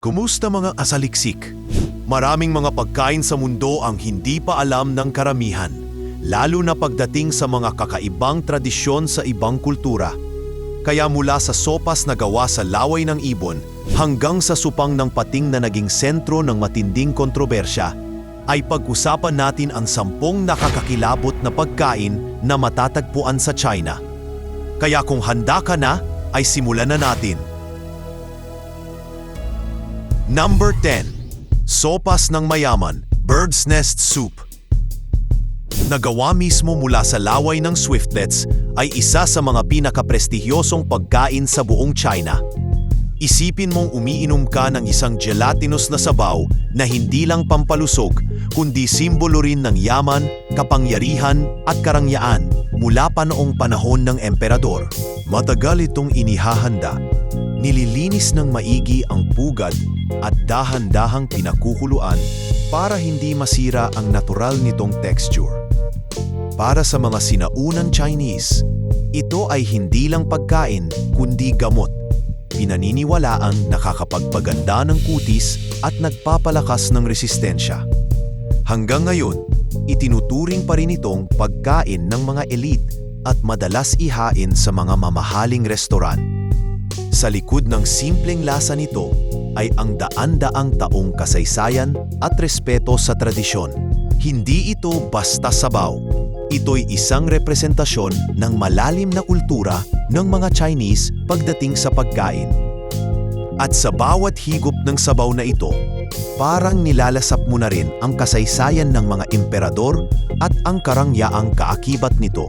Kumusta mga asaliksik? Maraming mga pagkain sa mundo ang hindi pa alam ng karamihan, lalo na pagdating sa mga kakaibang tradisyon sa ibang kultura. Kaya mula sa sopas na gawa sa laway ng ibon hanggang sa supang ng pating na naging sentro ng matinding kontrobersya, ay pag-usapan natin ang sampung nakakakilabot na pagkain na matatagpuan sa China. Kaya kung handa ka na, ay simulan na natin. Number 10. Sopas ng mayaman, bird's nest soup. Nagawa mismo mula sa laway ng swiftlets ay isa sa mga pinakaprestihiyosong pagkain sa buong China. Isipin mong umiinom ka ng isang gelatinous na sabaw na hindi lang pampalusog kundi simbolo rin ng yaman, kapangyarihan at karangyaan mula pa noong panahon ng emperador. Matagal itong inihahanda. Nililinis ng maigi ang pugad at dahan-dahang pinakukuluan para hindi masira ang natural nitong texture. Para sa mga sinaunang Chinese, ito ay hindi lang pagkain kundi gamot. Pinaniniwalaang nakakapagpaganda ng kutis at nagpapalakas ng resistensya. Hanggang ngayon, itinuturing pa rin itong pagkain ng mga elite at madalas ihain sa mga mamahaling restoran. Sa likod ng simpleng lasa nito ay ang daan-daang taong kasaysayan at respeto sa tradisyon. Hindi ito basta sabaw. Ito'y isang representasyon ng malalim na kultura ng mga Chinese pagdating sa pagkain. At sa bawat higop ng sabaw na ito, parang nilalasap mo na rin ang kasaysayan ng mga emperador at ang karangyaang kaakibat nito.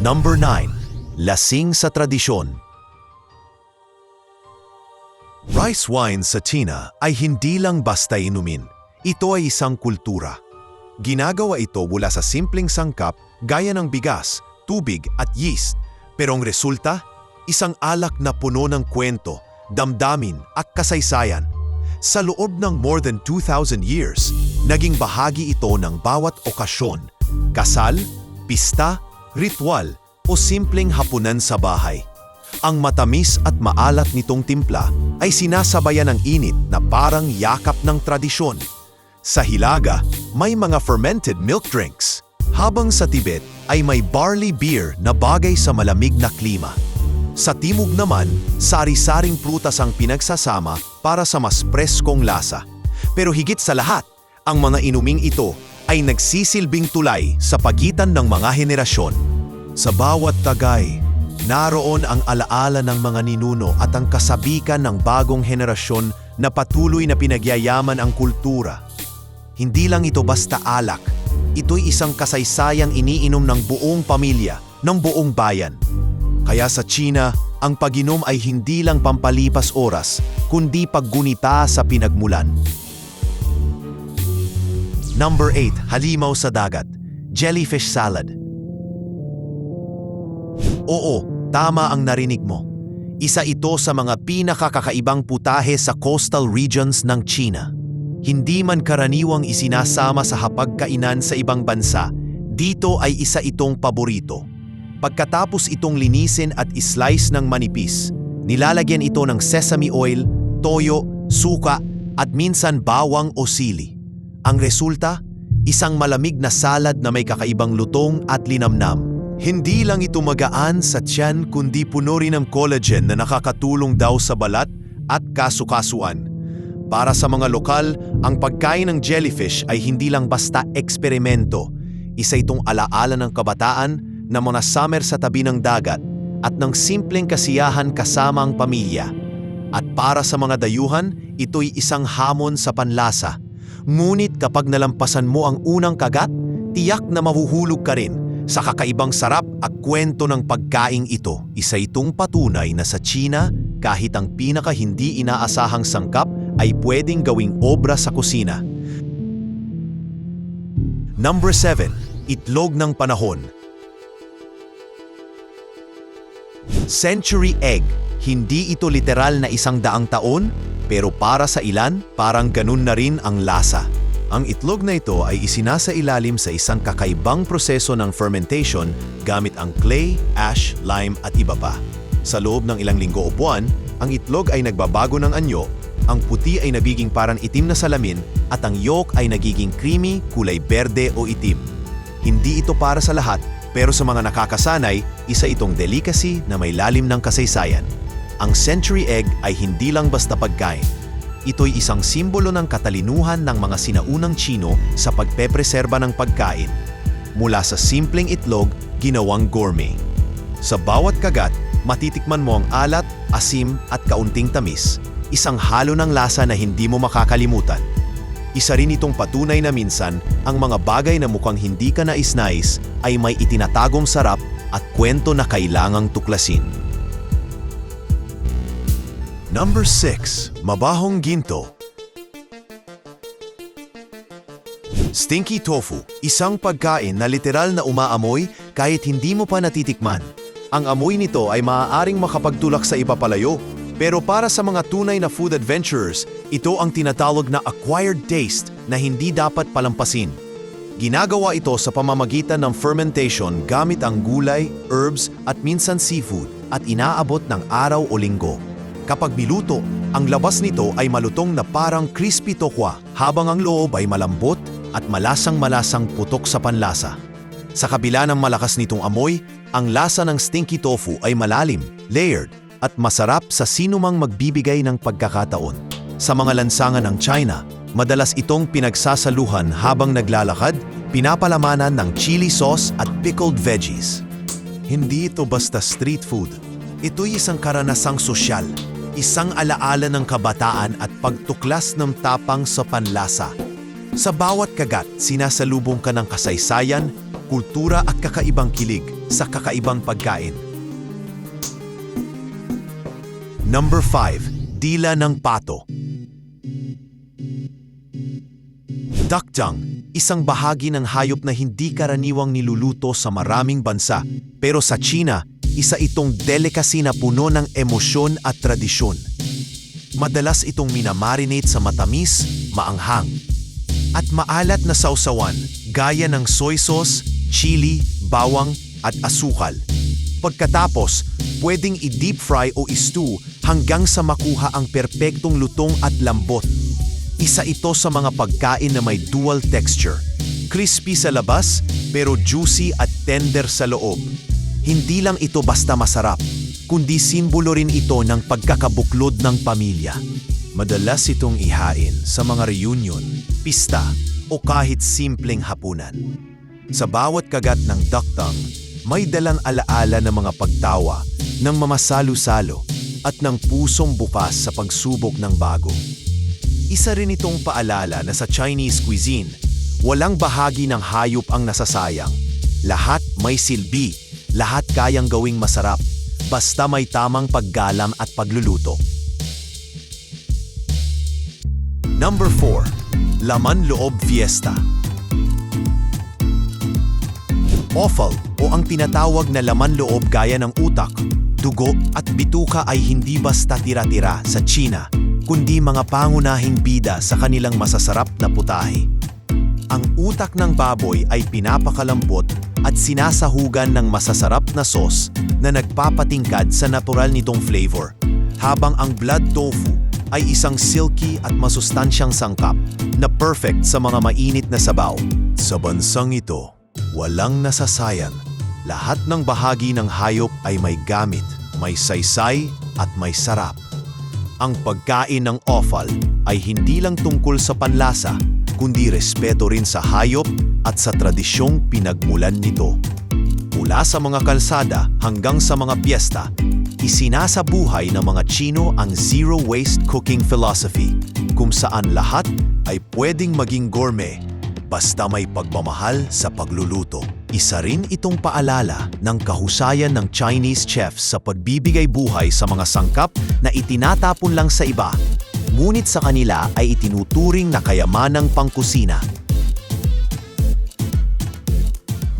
Number 9. Lasing sa tradisyon. Rice wine sa China ay hindi lang basta inumin. Ito ay isang kultura. Ginagawa ito mula sa simpleng sangkap gaya ng bigas, tubig at yeast. Pero ang resulta, isang alak na puno ng kwento, damdamin at kasaysayan. Sa loob ng more than 2,000 years, naging bahagi ito ng bawat okasyon, kasal, pista, ritual o simpleng hapunan sa bahay. Ang matamis at maalat nitong timpla ay sinasabayan ng init na parang yakap ng tradisyon. Sa Hilaga, may mga fermented milk drinks. Habang sa Tibet ay may barley beer na bagay sa malamig na klima. Sa Timog naman, sari-saring prutas ang pinagsasama para sa mas preskong lasa. Pero higit sa lahat, ang mga inuming ito ay nagsisilbing tulay sa pagitan ng mga henerasyon. Sa bawat tagay, naroon ang alaala ng mga ninuno at ang kasabikan ng bagong henerasyon na patuloy na pinagyayaman ang kultura. Hindi lang ito basta alak, ito'y isang kasaysayang iniinom ng buong pamilya, ng buong bayan. Kaya sa China, ang paginom ay hindi lang pampalipas oras, kundi paggunita sa pinagmulan. Number 8, halimaw sa dagat, jellyfish salad. Oo, tama ang narinig mo. Isa ito sa mga pinakakakaibang putahe sa coastal regions ng China. Hindi man karaniwang isinasama sa hapagkainan sa ibang bansa, dito ay isa itong paborito. Pagkatapos itong linisin at islice ng manipis, nilalagyan ito ng sesame oil, toyo, suka at minsan bawang o sili. Ang resulta, isang malamig na salad na may kakaibang lutong at linamnam. Hindi lang ito magaan sa tiyan kundi puno rin ng collagen na nakakatulong daw sa balat at kasukasuan. Para sa mga lokal, ang pagkain ng jellyfish ay hindi lang basta eksperimento. Isa itong alaala ng kabataan na mga summer sa tabi ng dagat at ng simpleng kasiyahan kasama ang pamilya. At para sa mga dayuhan, ito'y isang hamon sa panlasa. Ngunit kapag nalampasan mo ang unang kagat, tiyak na mahuhulog ka rin sa kakaibang sarap at kwento ng pagkaing ito. Isa itong patunay na sa China, kahit ang pinaka hindi inaasahang sangkap ay pwedeng gawing obra sa kusina. Number 7. Itlog ng panahon. Century egg. Hindi ito literal na isang daang taon, pero para sa ilan, parang ganun na rin ang lasa. Ang itlog na ito ay isinasa ilalim sa isang kakaibang proseso ng fermentation gamit ang clay, ash, lime at iba pa. Sa loob ng ilang linggo o buwan, ang itlog ay nagbabago ng anyo, ang puti ay nagiging parang itim na salamin at ang yolk ay nagiging creamy, kulay berde o itim. Hindi ito para sa lahat, pero sa mga nakakasanay, isa itong delicacy na may lalim ng kasaysayan. Ang century egg ay hindi lang basta pagkain. Ito'y isang simbolo ng katalinuhan ng mga sinaunang Chino sa pagpepreserba ng pagkain. Mula sa simpleng itlog, ginawang gourmet. Sa bawat kagat, matitikman mo ang alat, asim at kaunting tamis. Isang halo ng lasa na hindi mo makakalimutan. Isa rin itong patunay na minsan, ang mga bagay na mukhang hindi ka nais-nais ay may itinatagong sarap at kwento na kailangang tuklasin. Number 6. Mabahong ginto Stinky tofu, isang pagkain na literal na umaamoy kahit hindi mo pa natitikman. Ang amoy nito ay maaaring makapagtulak sa iba palayo, pero para sa mga tunay na food adventurers, ito ang tinatawag na acquired taste na hindi dapat palampasin. Ginagawa ito sa pamamagitan ng fermentation gamit ang gulay, herbs at minsan seafood at inaabot ng araw o linggo. Kapag miluto, ang labas nito ay malutong na parang crispy tokwa habang ang loob ay malambot at malasang-malasang putok sa panlasa. Sa kabila ng malakas nitong amoy, ang lasa ng stinky tofu ay malalim, layered, at masarap sa sinumang magbibigay ng pagkakataon. Sa mga lansangan ng China, madalas itong pinagsasaluhan habang naglalakad, pinapalamanan ng chili sauce at pickled veggies. Hindi ito basta street food. Ito'y isang karanasang sosyal, isang alaala ng kabataan at pagtuklas ng tapang sa panlasa. Sa bawat kagat, sinasalubong ka ng kasaysayan, kultura at kakaibang kilig sa kakaibang pagkain. Number 5. Dila ng pato. Dakjang, isang bahagi ng hayop na hindi karaniwang niluluto sa maraming bansa, pero sa China, isa itong delicacy na puno ng emosyon at tradisyon. Madalas itong minamarinate sa matamis, maanghang, at maalat na sausawan gaya ng soy sauce, chili, bawang at asukal. Pagkatapos, pwedeng i-deep fry o i-stew hanggang sa makuha ang perpektong lutong at lambot. Isa ito sa mga pagkain na may dual texture. Crispy sa labas, pero juicy at tender sa loob. Hindi lang ito basta masarap, kundi simbolo rin ito ng pagkakabuklod ng pamilya. Madalas itong ihain sa mga reunion, pista, o kahit simpleng hapunan. Sa bawat kagat ng duktang, may dalang alaala ng mga pagtawa, ng mamasalo-salo, at ng pusong bukas sa pagsubok ng bago. Isa rin itong paalala na sa Chinese cuisine, walang bahagi ng hayop ang nasasayang. Lahat may silbi, lahat kayang gawing masarap, basta may tamang paggalam at pagluluto. Number 4. Laman Loob Fiesta Offal o ang tinatawag na laman loob gaya ng utak, dugo at bituka ay hindi basta tira-tira sa China, kundi mga pangunahing bida sa kanilang masasarap na putahe. Ang utak ng baboy ay pinapakalambot at sinasahugan ng masasarap na sauce na nagpapatingkad sa natural nitong flavor, habang ang blood tofu ay isang silky at masustansyang sangkap na perfect sa mga mainit na sabaw. Sa bansang ito, walang nasasayan. Lahat ng bahagi ng hayop ay may gamit, may saysay at may sarap. Ang pagkain ng offal ay hindi lang tungkol sa panlasa, kundi respeto rin sa hayop at sa tradisyong pinagmulan nito. Mula sa mga kalsada hanggang sa mga piyesta, isinasabuhay ng mga Chino ang zero waste cooking philosophy, kung saan lahat ay pwedeng maging gourmet basta may pagmamahal sa pagluluto. Isa rin itong paalala ng kahusayan ng Chinese chefs sa pagbibigay buhay sa mga sangkap na itinatapon lang sa iba, ngunit sa kanila ay itinuturing na kayamanang pangkusina.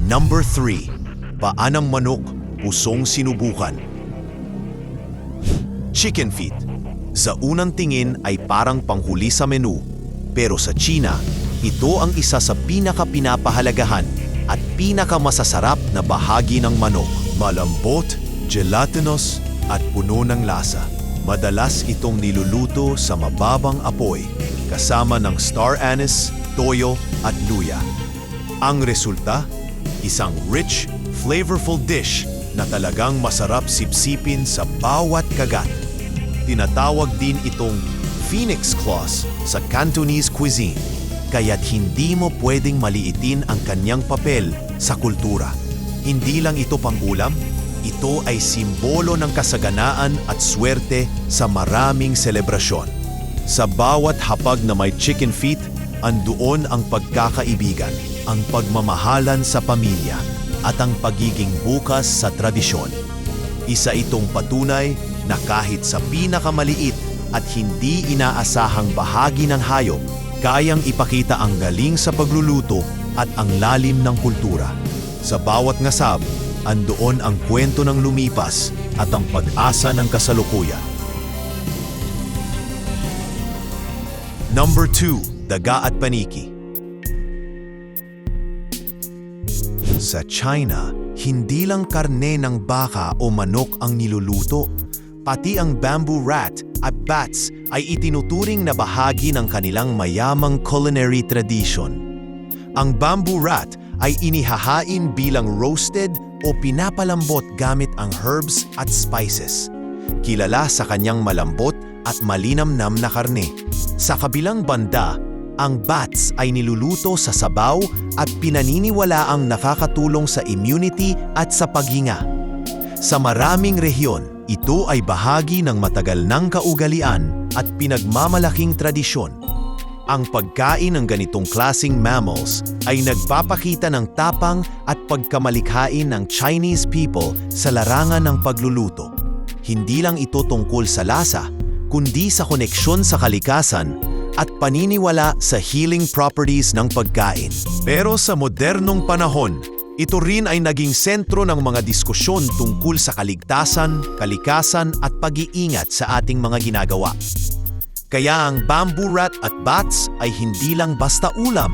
Number 3. Paanang manok, pusong sinubukan. Chicken feet. Sa unang tingin ay parang panghuli sa menu, pero sa China, ito ang isa sa pinaka-pinapahalagahan at pinakamasasarap na bahagi ng manok. Malambot, gelatinous, at puno ng lasa. Madalas itong niluluto sa mababang apoy kasama ng star anise, toyo at luya. Ang resulta, isang rich, flavorful dish na talagang masarap sipsipin sa bawat kagat. Tinatawag din itong phoenix claws sa Cantonese cuisine, kaya't hindi mo pwedeng maliitin ang kanyang papel sa kultura. Hindi lang ito pangulam, ito ay simbolo ng kasaganaan at swerte sa maraming selebrasyon. Sa bawat hapag na may chicken feet, andoon ang pagkakaibigan, ang pagmamahalan sa pamilya, at ang pagiging bukas sa tradisyon. Isa itong patunay na kahit sa pinakamaliit at hindi inaasahang bahagi ng hayop, kayang ipakita ang galing sa pagluluto at ang lalim ng kultura. Sa bawat ngasab, andoon ang kwento ng lumipas at ang pag-asa ng kasalukuyan. Number 2, Daga at Paniki. Sa China, hindi lang karne ng baka o manok ang niluluto, pati ang bamboo rat at bats ay itinuturing na bahagi ng kanilang mayamang culinary tradition. Ang bamboo rat ay inihahain bilang roasted o pinapalambot gamit ang herbs at spices. Kilala sa kanyang malambot at malinamnam na karne. Sa kabilang banda, ang bats ay niluluto sa sabaw at pinaniniwala ang nakakatulong sa immunity at sa paghinga. Sa maraming rehiyon, ito ay bahagi ng matagal ng kaugalian at pinagmamalaking tradisyon. Ang pagkain ng ganitong klasing mammals ay nagpapakita ng tapang at pagkamalikhain ng Chinese people sa larangan ng pagluluto. Hindi lang ito tungkol sa lasa, kundi sa koneksyon sa kalikasan at paniniwala sa healing properties ng pagkain. Pero sa modernong panahon, ito rin ay naging sentro ng mga diskusyon tungkol sa kaligtasan, kalikasan at pag-iingat sa ating mga ginagawa. Kaya ang bamboo rat at bats ay hindi lang basta ulam.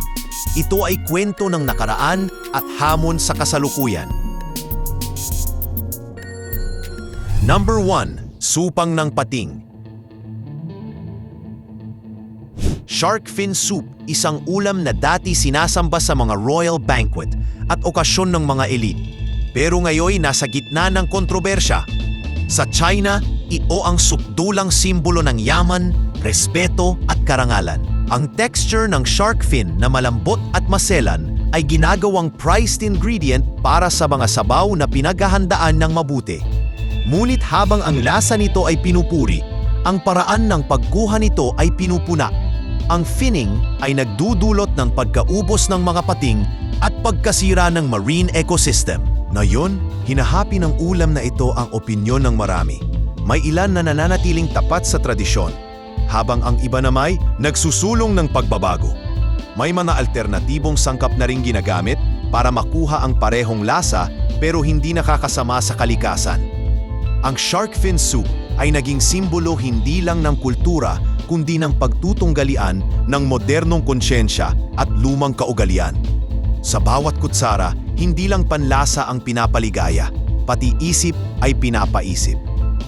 Ito ay kwento ng nakaraan at hamon sa kasalukuyan. Number 1. Supang ng pating. Shark fin soup, isang ulam na dati sinasamba sa mga royal banquet at okasyon ng mga elite. Pero ngayon nasa gitna ng kontrobersya. Sa China, ito ang sukdulang simbolo ng yaman, respeto at karangalan. Ang texture ng shark fin na malambot at maselan ay ginagawang priced ingredient para sa mga sabaw na pinaghahandaan ng mabuti. Ngunit habang ang lasa nito ay pinupuri, ang paraan ng pagkuha nito ay pinupuna. Ang finning ay nagdudulot ng pagkaubos ng mga pating at pagkasira ng marine ecosystem. Ngayon, hinahapi ng ulam na ito ang opinyon ng marami. May ilan na nananatiling tapat sa tradisyon, habang ang iba namay nagsusulong ng pagbabago. May mga alternatibong sangkap na ring ginagamit para makuha ang parehong lasa pero hindi nakakasama sa kalikasan. Ang shark fin soup ay naging simbolo hindi lang ng kultura kundi ng pagtutunggalian ng modernong konsyensya at lumang kaugalian. Sa bawat kutsara, hindi lang panlasa ang pinapaligaya, pati isip ay pinapaisip.